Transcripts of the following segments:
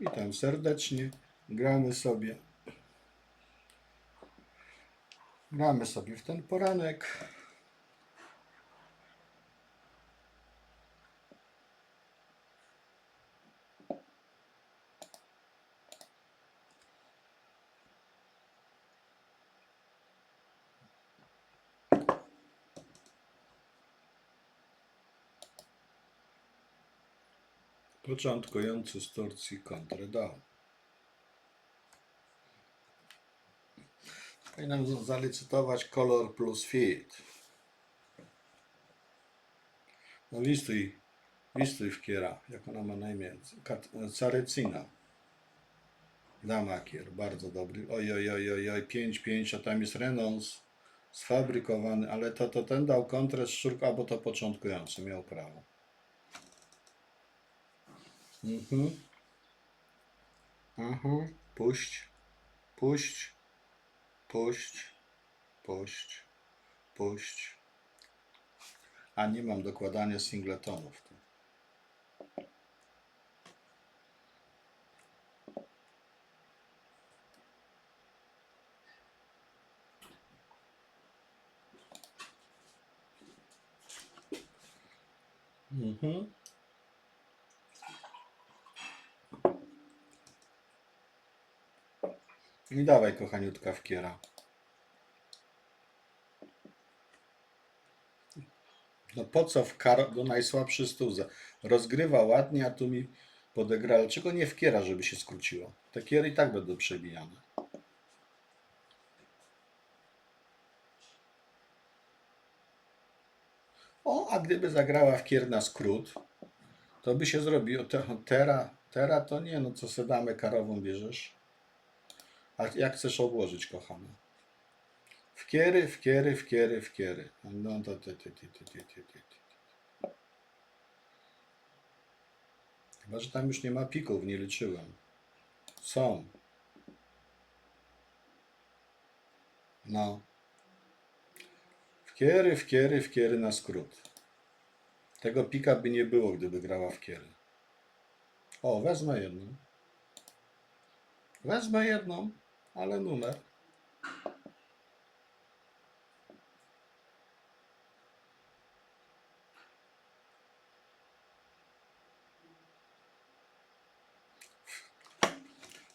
Witam serdecznie. Gramy sobie. Gramy sobie w ten poranek. Początkujący z Turcji kontredał. Powinienem zalicytować kolor plus fit. No listuj, listuj w kiera, jak ona ma na imię, Carycina. Damakier, bardzo dobry. Oj, oj, oj, oj, oj, 5-5, a tam jest Reynolds sfabrykowany, ale to, to ten dał kontrę z szczurką, albo to początkujący, miał prawo. Mhm. Mhm. Puść. Puść. Puść. Puść. Puść. A nie mam dokładania singletonów. tu. Mhm. I dawaj, kochaniutka, w kiera. No po co w kar do najsłabszy stół? za- Rozgrywa ładnie, a tu mi podegra. Dlaczego nie w kiera, żeby się skróciło? Te kiery i tak będą przebijane. O, a gdyby zagrała w kier na skrót, to by się zrobiło. Te, tera, tera to nie, no co se damę karową bierzesz? A jak chcesz obłożyć, kochana? W kiery, w kiery, w kiery, w kiery. No to ty, ty. Chyba, że tam już nie ma pików, nie liczyłem. Są. No. W kiery, w kiery, w kiery na skrót. Tego pika by nie było, gdyby grała w kiery. O, wezmę jedną. Wezmę jedną, ale numer.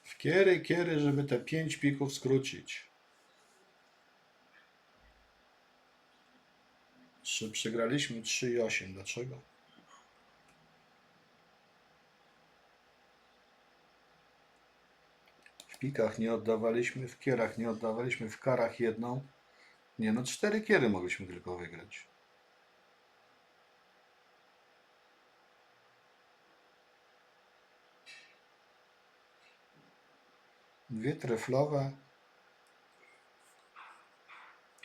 W kiery, kiery, żeby te pięć pików skrócić. Trzy, przegraliśmy 3 i 8. Dlaczego? Pikach nie oddawaliśmy, w kierach nie oddawaliśmy, w karach jedną. Nie no, cztery kiery mogliśmy tylko wygrać. Dwie treflowe.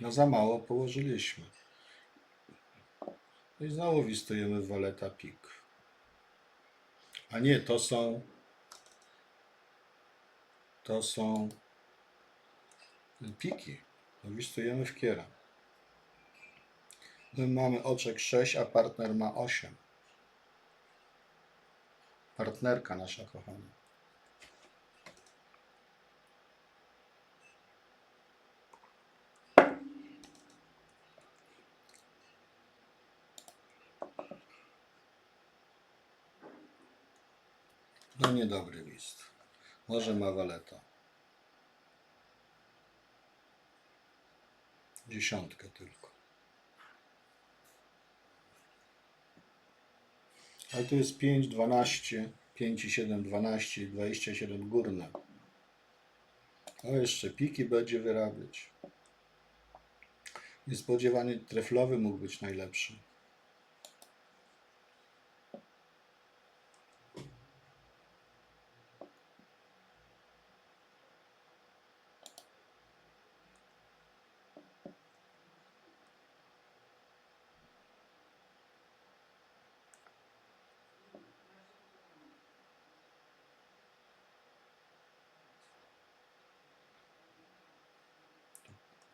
No za mało położyliśmy. No i znowu wistujemy waleta pik. A nie, to są to są piki. Wistujemy w kiera. My mamy oczek 6, a partner ma 8. Partnerka nasza kochana. No niedobry. Może ma waleta. Dziesiątkę tylko. Ale tu jest 5, 12, 5 i 7, 12, 27 górne. O, jeszcze piki będzie wyrabiać. Niespodziewanie treflowy mógł być najlepszy.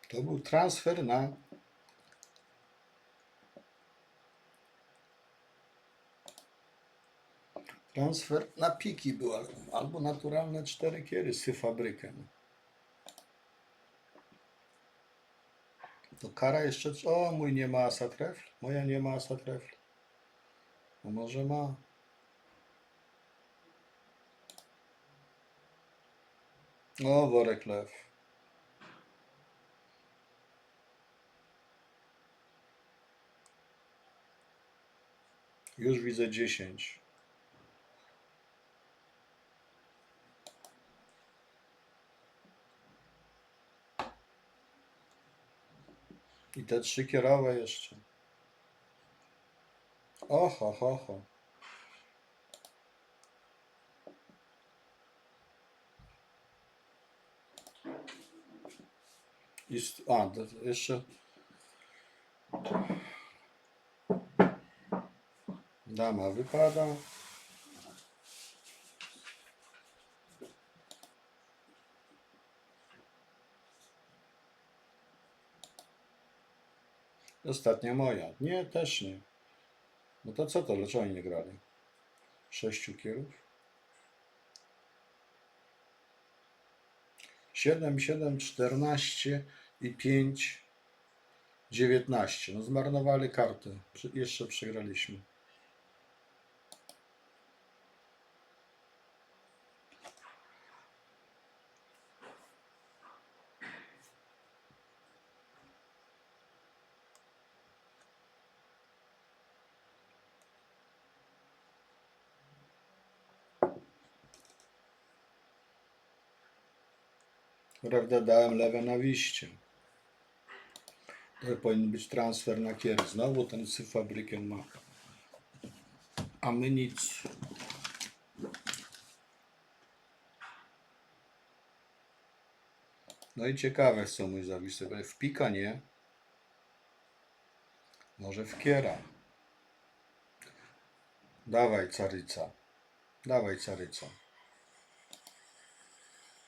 To był transfer na Transfer na piki był, al- albo naturalne cztery kiery z fabrykiem. To kara jeszcze. O, mój nie ma asa trefl. Moja nie ma asa trefl. No może ma. O, worek lew. Już widzę 10. I te trzy kierowe jeszcze. Oho, ho, ho. A, jeszcze. Dama wypada. Ostatnia moja. Nie, też nie. No to co to? Dlaczego oni nie grali? Sześciu kierów? 7, 7, 14 i 5, 19. No zmarnowali karty. Jeszcze przegraliśmy. Prawda, dałem lewe na wiście. To powinien być transfer na kier. Znowu ten syfabrykiem ma. A my nic. No i ciekawe są mój zawisy. W pika nie. Może w kiera. Dawaj caryca. Dawaj caryca.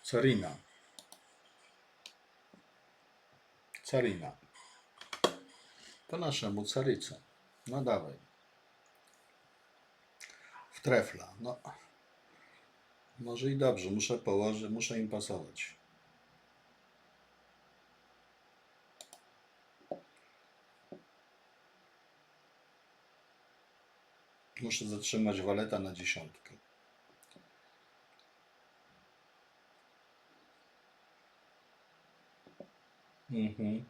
Carina. Carina. Po naszemu caryca. No dawaj. W trefla. No. Może i dobrze. Muszę położyć, muszę im pasować. Muszę zatrzymać waleta na dziesiątkę. Mhm.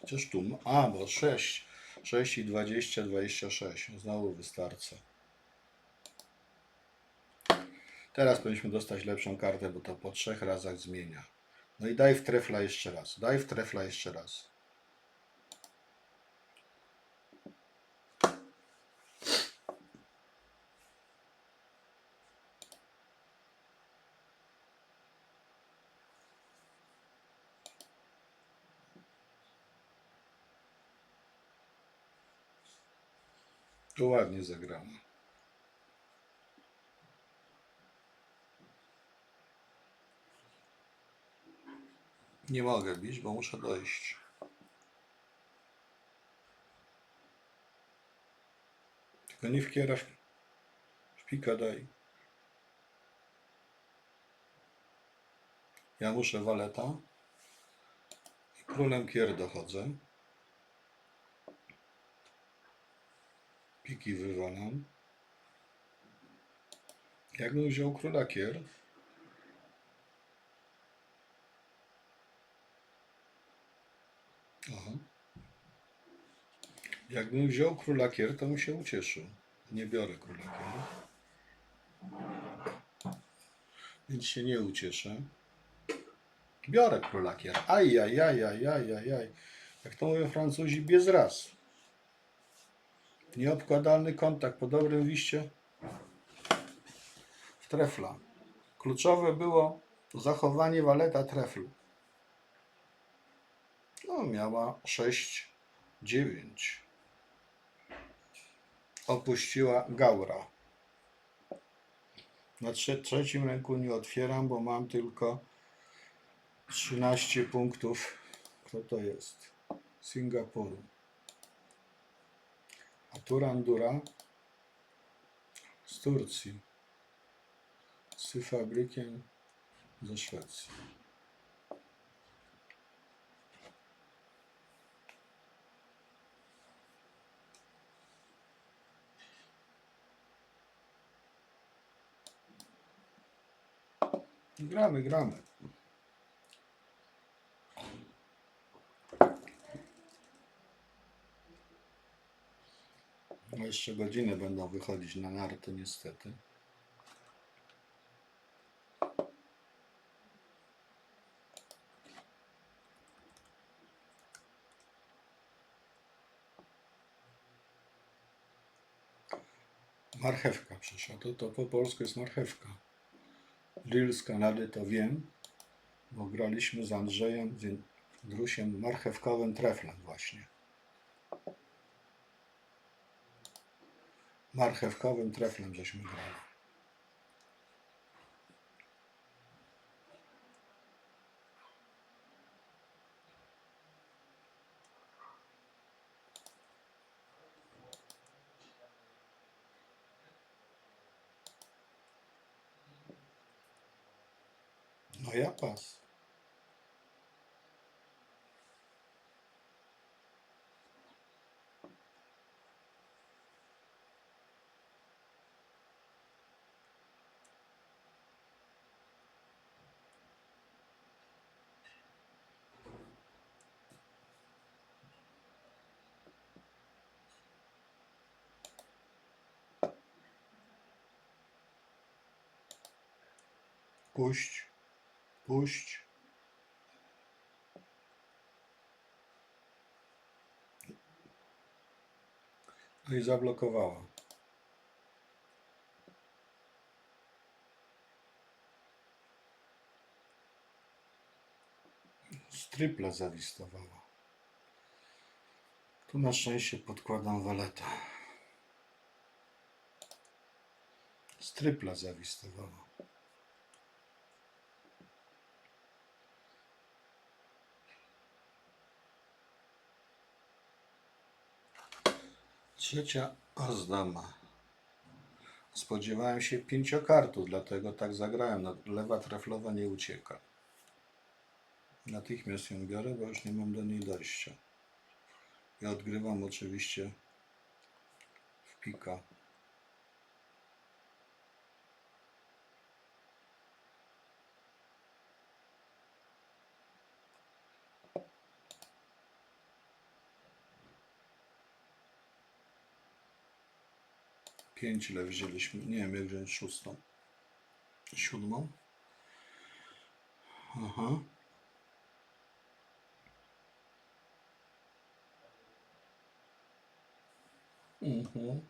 Chociaż tu, a bo 6, 6 i 20, 26, znowu wystarczy. Teraz powinniśmy dostać lepszą kartę, bo to po trzech razach zmienia. No i daj w trefla jeszcze raz, daj w trefla jeszcze raz. To ładnie zagrano. Nie mogę bić, bo muszę dojść. Tylko nie wkiera w, w pika daj. Ja muszę waleta. I królem kier dochodzę. Piki wywalam. Jakbym wziął króla kier. Aha. Jakbym wziął króla kier, to bym się ucieszył. Nie biorę króla kier. Więc się nie ucieszę. Biorę króla kier. Aj, aj, aj, aj, aj, aj, aj. Jak to mówią Francuzi, bez raz. Nieobkładalny kontakt po dobrym wiście w trefla. Kluczowe było zachowanie waleta treflu. No, miała 6, 9. Opuściła Gaura. Na trze- trzecim ręku nie otwieram, bo mam tylko 13 punktów. Kto to jest? Singapuru. Turandura z Turcji. Z fabrykiem ze Szwecji. Gramy, gramy. No jeszcze godziny będą wychodzić na narty niestety. Marchewka przyszła. To, to po polsku jest marchewka. Lil z Kanady to wiem, bo graliśmy z Andrzejem, z Drusiem marchewkowym treflem właśnie. Marchewkowym treflem żeśmy grali. No ja pas. Puść, puść. No i zablokowała. Stryple zawistowała. Tu na szczęście podkładam waletę. Strypla zawistowała. Trzecia ozdama. Spodziewałem się pięciokartu, dlatego tak zagrałem. No, lewa treflowa nie ucieka. Natychmiast ją biorę, bo już nie mam do niej dojścia. Ja odgrywam oczywiście w pika. Pięć ile wzięliśmy? Nie wiem, jak wziąć szóstą. Siódmą. Aha. Mhm.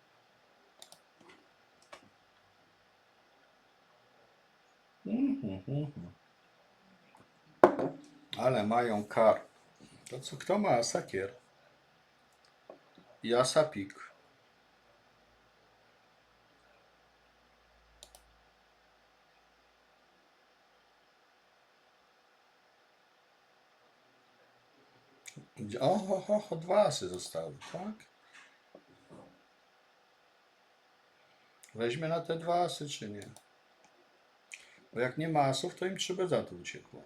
Mhm, mhm. Ale mają kar. To co, kto ma sakier? Ja sapik. O, ho, ho, ho, dwa asy zostały, tak? Weźmie na te dwa asy, czy nie? Bo jak nie ma asów, to im trzy bezatu uciekło.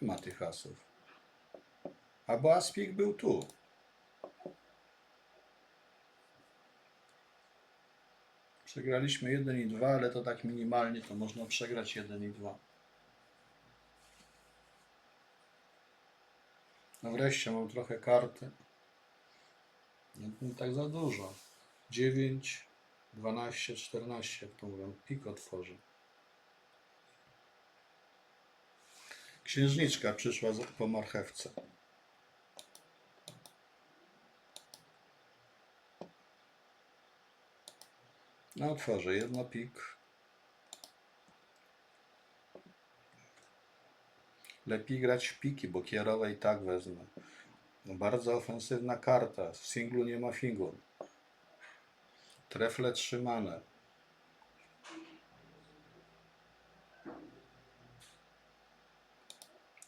Nie ma tych asów. Albo aspik był tu. Przegraliśmy 1 i 2, ale to tak minimalnie, to można przegrać 1 i 2. No wreszcie mam trochę karty. Nie, tak za dużo. 9, 12, 14, jak to mówią. Pik otworzy. Księżniczka przyszła po marchewce. No otworzę jedno pik. Lepiej grać w piki, bo kierowe i tak wezmę. No bardzo ofensywna karta. W singlu nie ma figur. Trefle trzymane.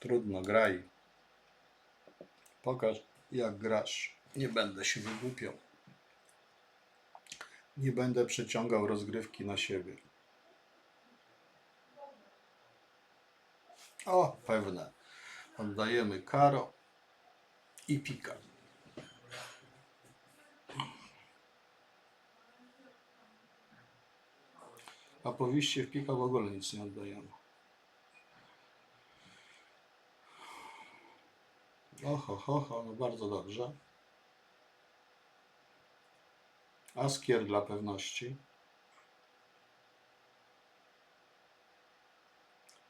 Trudno, graj. Pokaż, jak grasz. Nie będę się wygłupiał. Nie będę przeciągał rozgrywki na siebie. O, pewne. Oddajemy karo i pika. A po wiście w pika w ogóle nic nie oddajemy. Oho, ho, ho, no bardzo dobrze. Askier dla pewności.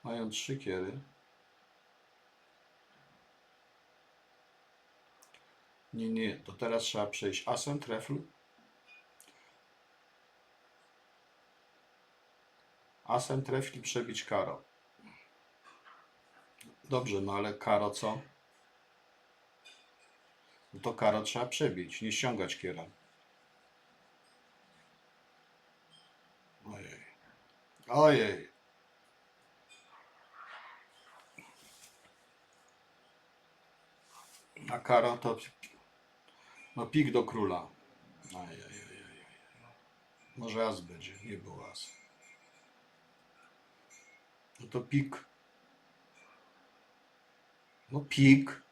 Mają trzy kiery. Nie, nie, to teraz trzeba przejść asem, trefl. Asem, trefl przebić karo. Dobrze, no ale karo co? No to karo trzeba przebić, nie ściągać kiera. Ojej. Ojej. A kara to no pik do króla. Ajajajaj. Może as będzie, nie był as. No to pik. No pik.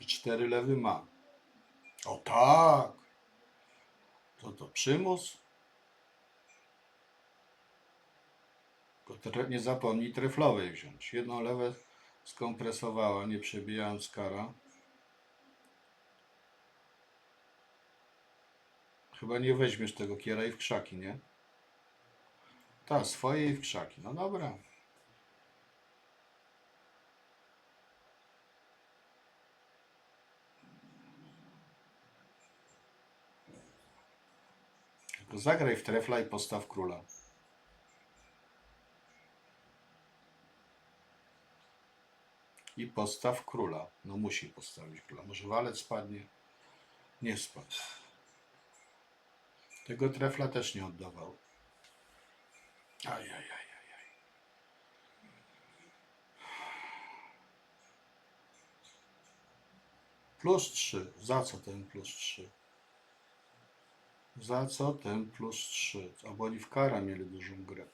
I cztery lewy ma. O tak. To to przymus. Tylko tre- nie zapomnij treflowej wziąć. Jedno lewe skompresowała, nie przebijając kara. Chyba nie weźmiesz tego kiera i w krzaki, nie? Tak, swoje i w krzaki. No dobra. Tylko zagraj w trefla i postaw króla. I postaw króla. No musi postawić króla. Może walec spadnie? Nie spadł. Tego trefla też nie oddawał. Ajajajajaj. Plus 3. Za co ten plus 3? Za co ten plus 3? A bo oni w kara mieli dużą grę.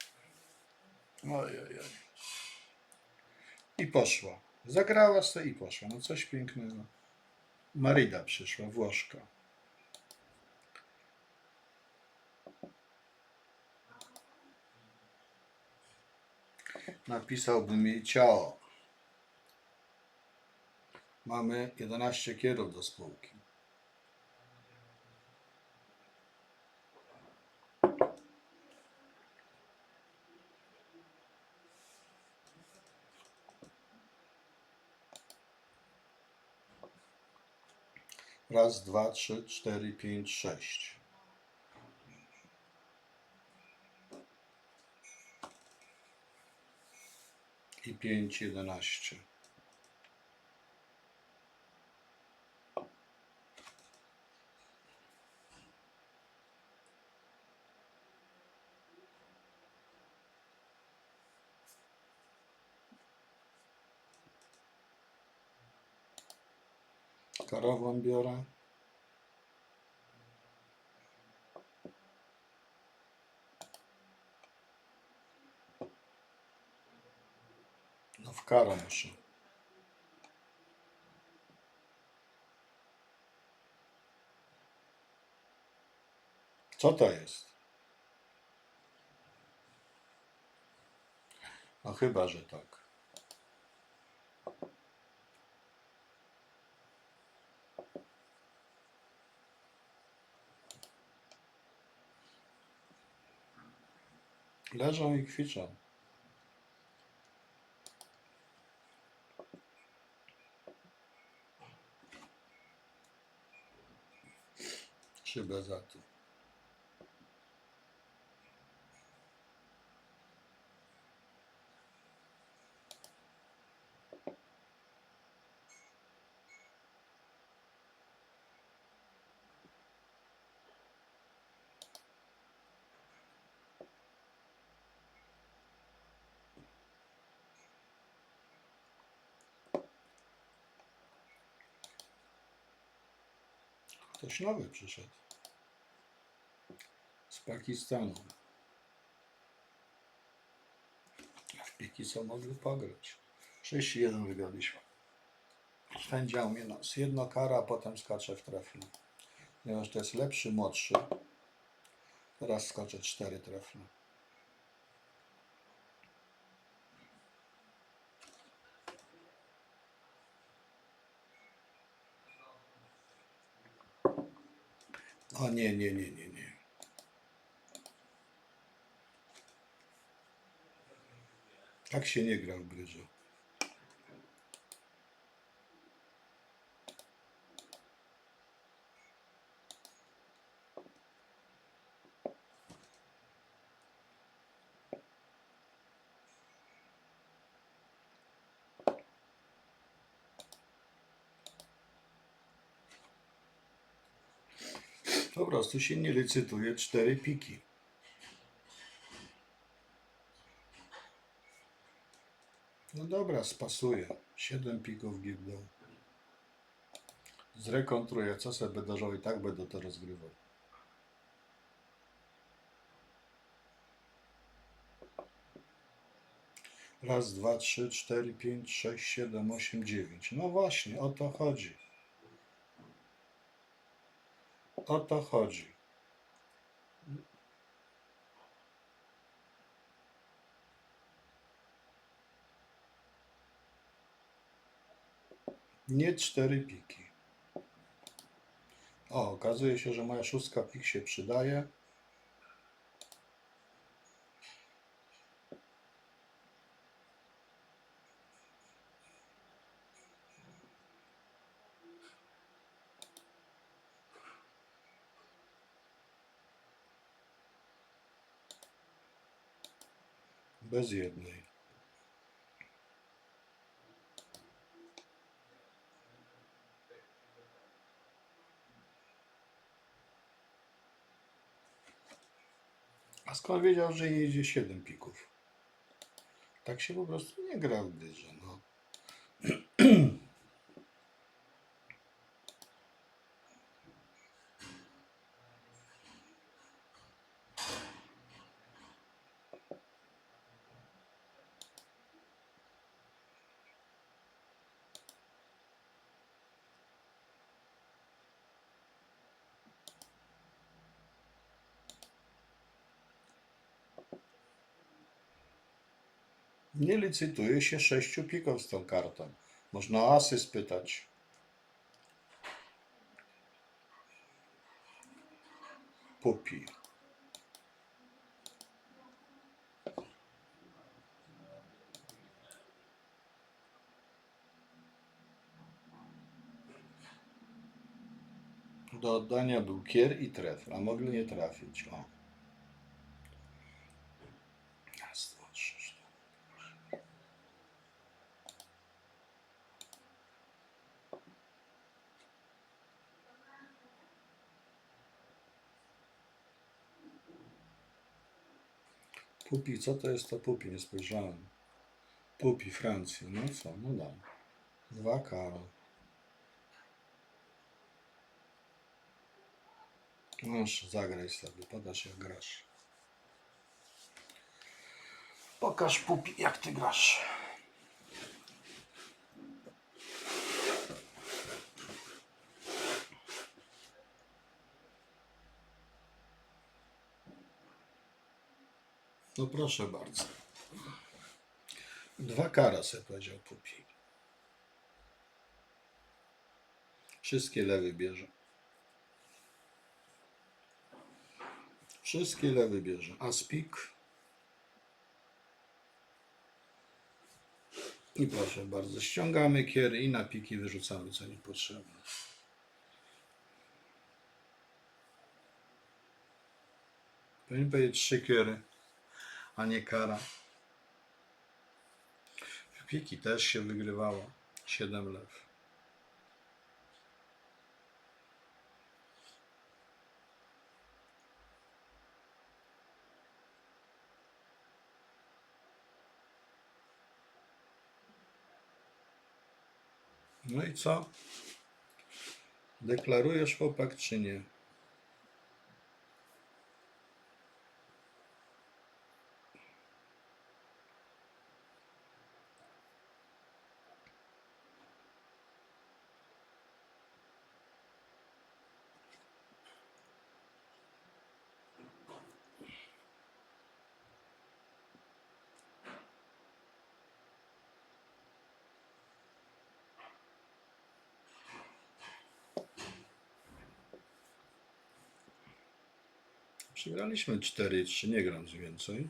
Ojojoj. I poszła. Zagrała sobie i poszła. No coś pięknego. Marida przyszła, Włoszka. Napisałbym jej ciało. Mamy 11 kierów do spółki. Raz, dwa, trzy, cztery, pięć, sześć. I pięć, jedenaście. Karową biorę. No w karę muszę. Co to jest? No chyba, że tak. Leżą i kwiczą. Za to. Ktoś nowy przyszedł. Z Pakistanu. W piki co mogli pograć. 6-1 wygraliśmy. Spędział mnie nos. Jedno kara, a potem skacze w trefne. Ponieważ to jest lepszy, młodszy. Teraz skoczę 4 trefne. O nie, nie, nie, nie, nie. Tak się nie gra w. Po prostu się nie licytuje cztery piki. No dobra, spasuję. Siedem pików gildą. Zrekontruję, co sobie będę żał i tak będę to rozgrywał. Raz, dwa, trzy, cztery, pięć, sześć, siedem, osiem, dziewięć. No właśnie, o to chodzi. O to chodzi. Nie cztery piki. O, okazuje się, że moja szóstka pik się przydaje. Bez jednej. A skąd wiedział, że nie idzie 7 pików? Tak się po prostu nie gra w dyrze, no. Nie licytuje się sześciu pików z tą kartą. Można o asy spytać. Pupi. Do oddania był kier i tref, a mogli nie trafić. O. Raz, dwa, trzy, cztery. Pupi, co to jest to pupi? Nie spojrzałem. Pupi, Francja. No co, no dam. Dwa karo. Noż, zagraj sobie, podasz jak grasz. Pokaż pupi, jak ty grasz. No proszę bardzo. Dwa kara se powiedział Pupi. Wszystkie lewy bierze. Wszystkie lewy bierze. Aspik. I proszę bardzo, ściągamy kiery i na piki wyrzucamy co niepotrzebne. Powinien powiedzieć trzy kiery, a nie kara. W piki też się wygrywało. Siedem lew. No i co? Deklarujesz chłopak czy nie? Przegraliśmy 4-3, nie grając więcej.